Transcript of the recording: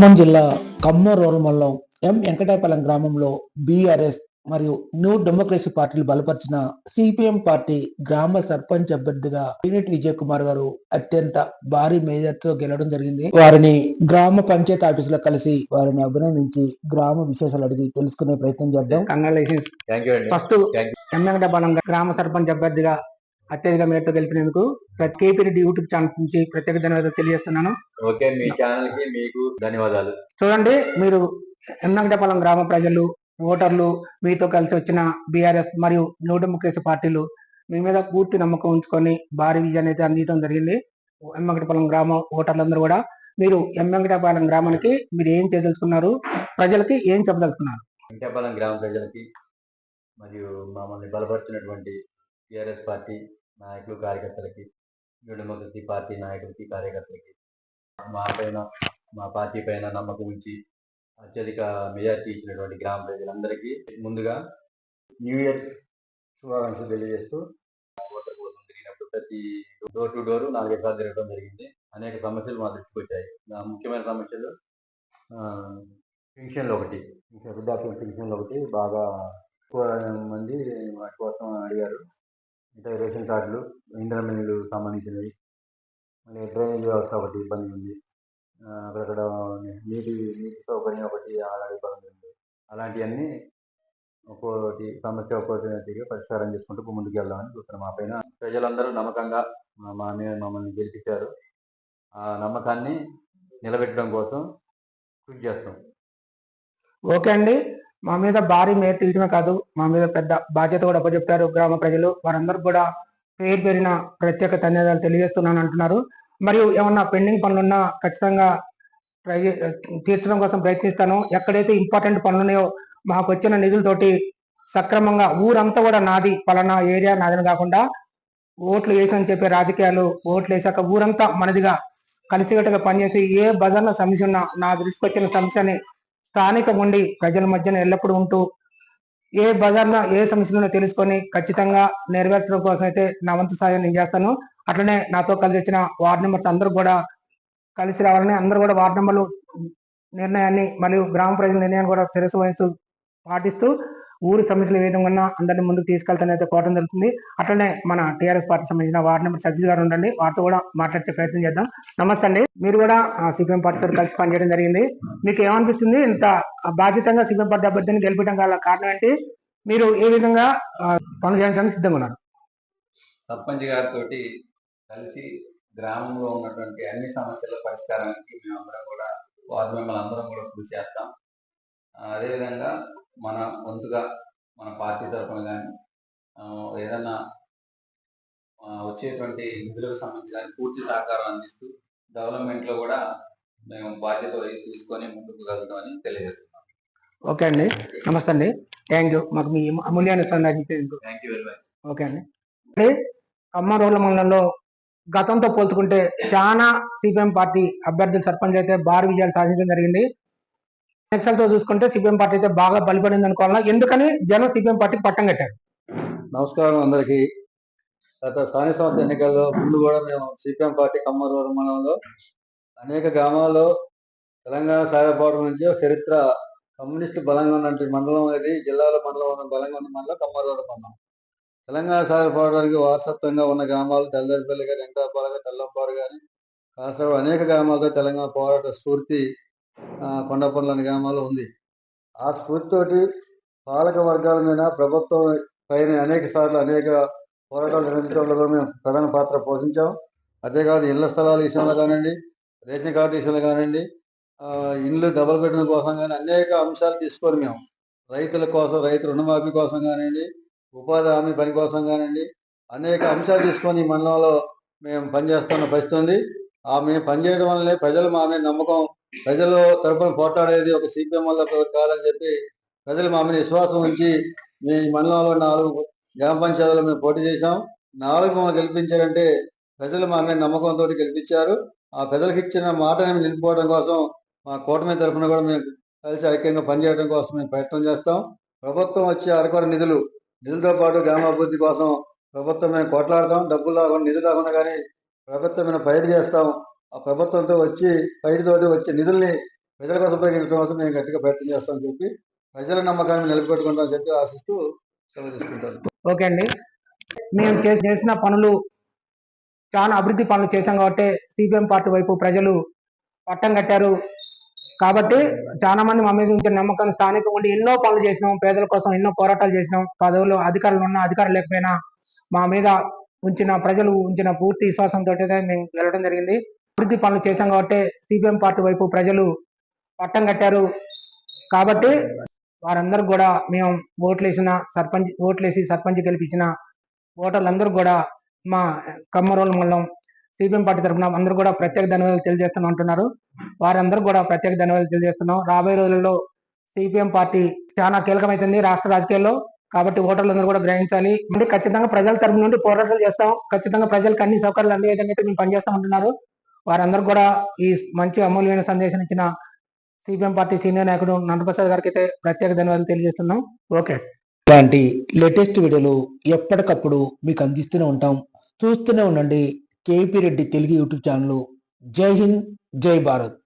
ఖమ్మం జిల్లా ఖమ్మం రూరల్ మండలం ఎం వెంకటాయపాలెం గ్రామంలో బీఆర్ఎస్ మరియు న్యూ డెమోక్రసీ పార్టీలు బలపరిచిన సిపిఎం పార్టీ గ్రామ సర్పంచ్ అభ్యర్థిగా యూనిట్ విజయ్ కుమార్ గారు అత్యంత భారీ మేజర్తో గెలవడం జరిగింది. వారిని గ్రామ పంచాయతీ ఆఫీసులో కలిసి వారిని అభినందించి గ్రామ విశేషాలు అడిగి తెలుసుకునే ప్రయత్నం చేద్దాం. కంగ్రాచులేషన్స్ ఫస్ట్ Thank ఎమ్మెగడపాలెం గ్రామ సర్పంచ్ అభ్యర్థిగా అత్యధిక మేరతో గెలిపినందుకు కేపీ రెడ్డి యూట్యూబ్ ఛానల్ నుంచి ప్రత్యేక ధన్యవాదాలు తెలియజేస్తున్నాను. ఓకే మీ ఛానల్కి మీకు ధన్యవాదాలు. చూడండి మీరు ఎమ్మెగడపాలెం గ్రామ ప్రజలు ఓటర్లు మీతో కలిసి వచ్చిన బీఆర్ఎస్ మరియు న్యూ డెమోక్రసీ పార్టీలు మీ మీద పూర్తి నమ్మకం ఉంచుకొని భారీ విజయాన్ని అయితే అందించడం జరిగింది. ఎమ్మెగడపాలెం గ్రామ ఓటర్లందరూ కూడా మీరు ఎమ్మెగడపాలెం గ్రామానికి మీరు ఏం చేయదలుచుకున్నారు ప్రజలకి ఏం చెప్పదలుచుకున్నారు? వెంకటాపాలెం గ్రామ ప్రజలకి మరియు మమ్మల్ని బలపరిచినటువంటి టిఆర్ఎస్ పార్టీ నాయకులు కార్యకర్తలకి న్యూ డెమోక్రసీ పార్టీ నాయకులకి కార్యకర్తలకి మా పైన మా పార్టీ పైన నమ్మకం ఉంచి అత్యధిక మెజార్టీ ఇచ్చినటువంటి గ్రామ ప్రజలందరికీ ముందుగా న్యూ ఇయర్ శుభాకాంక్షలు తెలియజేస్తూ ఓటర్ కోసం తిరిగినప్పుడు ప్రతి డోర్ టు డోర్ నాలుగైదు సార్లు తిరగడం జరిగింది. అనేక సమస్యలు మా దృష్టికి వచ్చాయి. ముఖ్యమైన సమస్యలు పెన్షన్లు ఒకటి. ఇంకా వృద్ధాప్య ఒకటి. బాగా ఎక్కువ మంది వాటి కోసం అడిగారు. అంటే రేషన్ కార్డులు ఇంధన మిల్లు సంబంధించినవి మళ్ళీ డ్రైనేజ్ వ్యవస్థ ఒకటి ఇబ్బంది ఉంది. అక్కడక్కడ నీటి నీటి సౌకర్యం ఒకటి అలాంటి ఇబ్బంది ఉంది. అలాంటివన్నీ ఒక్కోటి సమస్య ఒక్కోటిగా పరిష్కారం చేసుకుంటూ ముందుకు వెళ్దామని చూస్తున్నాం. మా పైన ప్రజలందరూ నమ్మకంగా మా- మా మీద మమ్మల్ని గెలిపించారు. ఆ నమ్మకాన్ని నిలబెట్టడం కోసం కృషి చేస్తాం. ఓకే అండి. మా మీద భారీ మేర తీయటమే కాదు మా మీద పెద్ద బాధ్యత కూడా అప్పచెప్పారు గ్రామ ప్రజలు. వారందరూ కూడా పేరు పేరిన ప్రత్యేక ధన్యవాదాలు తెలియజేస్తున్నాను అంటున్నారు. మరియు ఏమన్నా పెండింగ్ పనులున్నా ఖచ్చితంగా తీర్చడం కోసం ప్రయత్నిస్తాను. ఎక్కడైతే ఇంపార్టెంట్ పనులు ఉన్నాయో మాకు వచ్చిన నిధులతోటి సక్రమంగా ఊరంతా కూడా నాది పలానా ఏరియా నాదని కాకుండా ఓట్లు వేసామని చెప్పే రాజకీయాలు ఓట్లు వేసాక ఊరంతా మనదిగా కలిసికట్టుగా పనిచేసి ఏ బజార్ల సమస్య ఉన్నా నా దృష్టికి వచ్చిన సమస్యని స్థానిక ఉండి ప్రజల మధ్యన ఎల్లప్పుడూ ఉంటూ ఏ బజార్లో ఏ సమస్యలను తెలుసుకొని ఖచ్చితంగా నెరవేర్చడం కోసం అయితే నా వంతు సాయం నేను చేస్తాను. అట్లనే నాతో కలిసి వచ్చిన వార్డు మెంబర్స్ అందరూ కూడా కలిసి రావాలని అందరూ కూడా వార్డు మెంబర్లు నిర్ణయాన్ని మరియు గ్రామ ప్రజల నిర్ణయాన్ని కూడా తెలుసు వహిస్తూ పాటిస్తూ ఊరి సమస్యలు ఏ విధంగా ఉన్నా అందరినీ ముందుకు తీసుకెళ్తానని అయితే కోరడం జరుగుతుంది. అట్లనే మన టీఆర్ఎస్ పార్టీ సంబంధించిన వార్డు నెంబర్ సతీష్ గారు ఉండండి. వారితో కూడా మాట్లాడే ప్రయత్నం చేద్దాం. నమస్తే అండి. మీరు కూడా సిపిఎం పార్టీతో కలిసి పనిచేయడం జరిగింది. మీకు ఏమనిపిస్తుంది? ఇంత బాధ్యతంగా సిపిఎం పార్టీ అభ్యర్థిని గెలిపించడం గల కారణం ఏంటి? మీరు ఏ విధంగా ఆ, పనులు చేయడానికి సిద్ధంగా ఉన్నారు? సర్పంచ్ గారితో కలిసి గ్రామంలో ఉన్నటువంటి అన్ని సమస్యల పరిష్కారానికి మేమందరం కూడా వార్డు మెంబర్లు అందరం కూడా కృషి చేస్తాం. అదేవిధంగా మన వంతుగా మన పార్టీ తరఫున కానీ ఏదన్నా వచ్చేటువంటి నిధులకు సంబంధించి కానీ పూర్తి సహకారం అందిస్తూ డెవలప్మెంట్లో కూడా మేము బాధ్యత తీసుకొని ముందుకు వెళ్తామని తెలియజేస్తున్నాం. ఓకే అండి. నమస్తే అండి. Thank you. మాకు మీ అమూల్యాన్ని thank you. Very much. Okay అండి. ఖమ్మం రోడ్ల మండలంలో గతంతో పోల్చుకుంటే చాలా సిపిఎం పార్టీ అభ్యర్థులు సర్పంచ్ అయితే భారీ విజయాలు సాధించడం జరిగింది. ఎక్సెల్తో చూసుకుంటే సిపిఎం పార్టీ అయితే బాగా బలపడింది అనుకోవాలా ఎందుకని జనం సిపిఎం పార్టీ పట్టం కట్టారు. నమస్కారం అందరికి. గత స్థానిక సంస్థ ఎన్నికల్లో ముందు కూడా మేము సిపిఎం పార్టీ కమ్మరూరు మండలంలో అనేక గ్రామాల్లో తెలంగాణ సాగపోవడం నుంచి ఒక చరిత్ర కమ్యూనిస్టు బలంగా ఉన్నటువంటి మండలం అనేది జిల్లాలో మండలం ఉన్న బలంగా ఉన్న మండలం కమ్మరూరు మండలం. తెలంగాణ సాగపోవడానికి వారసత్వంగా ఉన్న గ్రామాలు తెల్లపల్లి కానీ వెంకటాపాల తెల్లంపాడు కానీ కాసరవాడ అనేక గ్రామాలతో తెలంగాణ పోరాట స్ఫూర్తి అనే గ్రామాల్లో ఉంది. ఆ స్ఫూర్తితోటి పాలక వర్గాల మీద ప్రభుత్వం పైన అనేక సార్లు అనేక పోరాటాలు నిర్వహించడంలో కూడా మేము ప్రధాన పాత్ర పోషించాం. అంతేకాదు ఇళ్ళ స్థలాల విషయంలో కానివ్వండి రేషన్ కార్డు విషయంలో కానివ్వండి ఇండ్లు డబల్ పెట్టడం కోసం కానీ అనేక అంశాలు తీసుకొని మేము రైతుల కోసం రైతు రుణమాఫీ కోసం కానివ్వండి ఉపాధి హామీ పని కోసం కానివ్వండి అనేక అంశాలు తీసుకొని ఈ మండలంలో మేము పనిచేస్తున్న పరిస్థితి ఉంది. ఆ మేము పనిచేయడం వల్లనే ప్రజలు మా మీద నమ్మకం ప్రజలు తరపున పోట్లాడేది ఒక సిపిఎం వల్ల కాదని చెప్పి ప్రజలు మా మీద విశ్వాసం ఉంచి మీ మండలంలో నాలుగు గ్రామ పంచాయతీలో మేము పోటీ చేశాం. నాలుగు మమ్మల్ని గెలిపించారంటే ప్రజలు మా మీద నమ్మకంతో గెలిపించారు. ఆ ప్రజలకు ఇచ్చిన మాటని నిలుపుకోవడం కోసం మా కూటమి తరఫున కూడా మేము కలిసి ఐక్యంగా పనిచేయడం కోసం మేము ప్రయత్నం చేస్తాం. ప్రభుత్వం వచ్చే అరకొర నిధులు నిధులతో పాటు గ్రామాభివృద్ధి కోసం ప్రభుత్వం మేము కొట్లాడతాం. డబ్బులు రాకుండా నిధులు రాకుండా కానీ ప్రభుత్వం మేము ఫైట్ చేస్తాం. ఆ ప్రభుత్వంతో వచ్చి ఫైట్ తోటి వచ్చే నిధుల్ని ప్రజల కోసం ఉపయోగించడం కోసం మేము గట్టిగా ప్రయత్నం చేస్తామని చెప్పి ప్రజల నమ్మకాన్ని నిలబెట్టుకుంటామని చెప్పి ఆశిస్తూ సెలవు తీసుకుంటాను. ఓకే అండి. మేము చేసి- చేసిన పనులు చాలా అభివృద్ధి పనులు చేశాం కాబట్టి సిపిఎం పార్టీ వైపు ప్రజలు పట్టం కట్టారు. కాబట్టి చాలా మంది మా మీద ఉంచిన నమ్మకం స్థానికంగా ఉండి ఎన్నో పనులు చేసినాం. పేదల కోసం ఎన్నో పోరాటాలు చేసినాం. పదవులు అధికారులు ఉన్నా అధికారులు లేకపోయినా మా మీద ఉంచిన ప్రజలు ఉంచిన పూర్తి విశ్వాసంతో మేము వెళ్ళడం జరిగింది. అభివృద్ధి పనులు చేశాం కాబట్టి సిపిఎం పార్టీ వైపు ప్రజలు పట్టం కట్టారు. కాబట్టి వారందరూ కూడా మేము ఓట్లేసిన సర్పంచ్ ఓట్లేసి సర్పంచ్ గెలిపించిన ఓటర్లందరూ కూడా మా కమ్మరోల మండలం సిపిఎం పార్టీ తరఫున అందరూ కూడా ప్రత్యేక ధన్యవాదాలు తెలియజేస్తున్నాం అంటున్నారు. వారందరూ కూడా ప్రత్యేక ధన్యవాదాలు తెలియజేస్తున్నాం. రాబోయే రోజుల్లో సిపిఎం పార్టీ చాలా కీలకమైతుంది రాష్ట్ర రాజకీయాల్లో. కాబట్టి ఓటర్లందరూ కూడా గ్రహించాలి. అంటే ఖచ్చితంగా ప్రజల తరపు నుండి పోరాటాలు చేస్తాం. ఖచ్చితంగా ప్రజలకు అన్ని సౌకర్యాలు అందే విధంగా అయితే మేము పనిచేస్తాం వారందరూ కూడా ఈ మంచి అమూల్యమైన సందేశం ఇచ్చిన సిపిఎం పార్టీ సీనియర్ నాయకుడు నందప్రసాద్ గారికి అయితే ప్రత్యేక ధన్యవాదాలు తెలియజేస్తున్నాం. ఓకే. ఇలాంటి లేటెస్ట్ వీడియోలు ఎప్పటికప్పుడు మీకు అందిస్తూనే ఉంటాం. చూస్తూనే ఉండండి. KP Reddy Telugu YouTube channel. జై హింద్ జై భారత్.